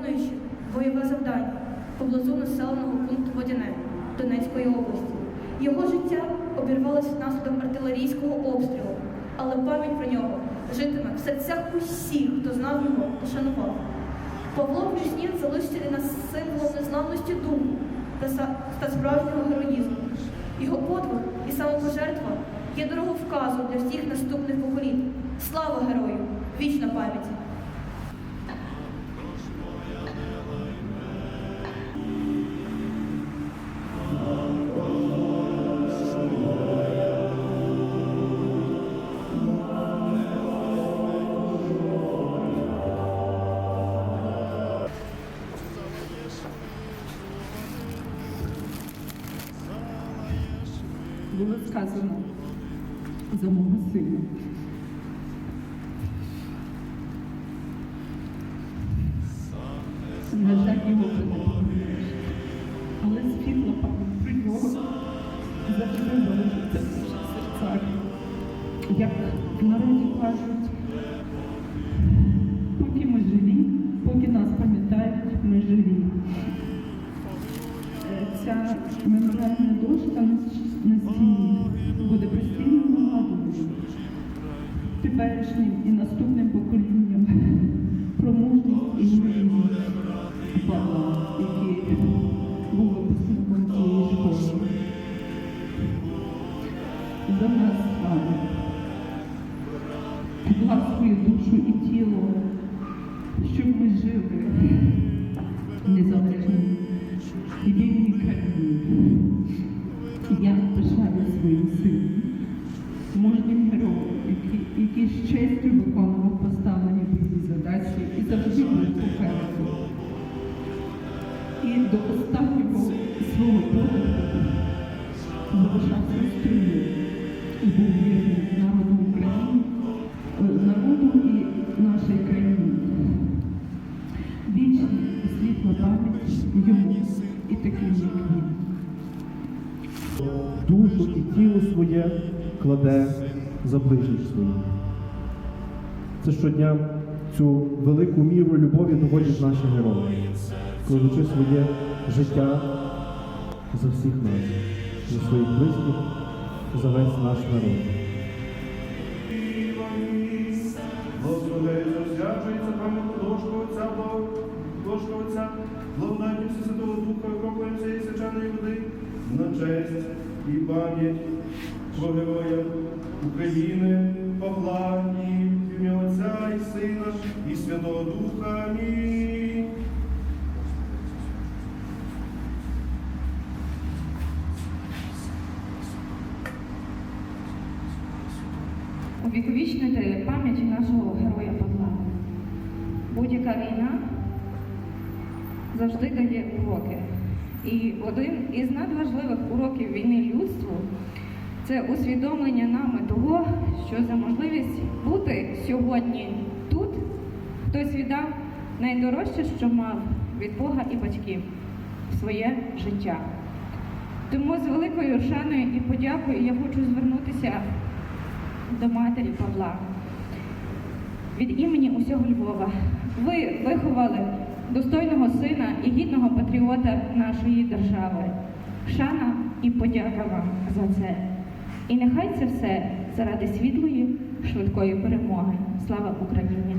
виконуючи бойове завдання поблизу населеного пункту Водяне Донецької області. Його життя обірвалося внаслідок артилерійського обстрілу, але пам'ять про нього житиме в серцях усіх, хто знав його і шанував. Павло Плюснін залишиться нас символом незламності духу та, та справжнього героїзму. Його подвиг і самопожертва є дороговказом для всіх наступних поколінь. Слава герою! Вічна пам'ять! Було сказано за мого сина. На жаль, його не. Але світла пам'ять про нього завжди залишиться в наших серцях. Як в народі кажуть, поки ми живі, поки нас пам'ятають, ми живі. Ця меморіальна теперішнім і наступним поколінням про мужність і героїзм Павла, який був випускником цієї школи. За нас з вами. Будь ласкою душу і тіло, який з честю виконував поставлені бойові задачі і завжди був попереду. І до останнього свого подиху залишався в і був вірним народу України, е, народу і нашій країні. Вічна світла пам'ять йому і таким, як він. душу і тіло своє кладе за ближніх своїх. Це щодня цю велику міру любові доводять наші герої, кладучи своє життя за всіх нас, за своїх близьких, за весь наш народ. Благословляється, освячується пам'ятна дошка Отця, дошка Отця, благодаттю Святого Духа, окроплення цієї свячаної води, на честь і пам'ять про героя України, Павла в ім'я Отця і Сина, і Святого Духа. Амінь. увіковічнити пам'ять нашого героя Павла. Будь-яка війна завжди дає уроки. І один із надважливих уроків війни людству це усвідомлення нами того, що за можливість бути сьогодні тут хтось віддав найдорожче, що мав від Бога і батьків своє життя. Тому з великою шаною і подякою я хочу звернутися до матері Павла. Від імені усього Львова. Ви виховали достойного сина і гідного патріота нашої держави. Шана і подяка вам за це. І нехай це все заради світлої, швидкої перемоги. Слава Україні!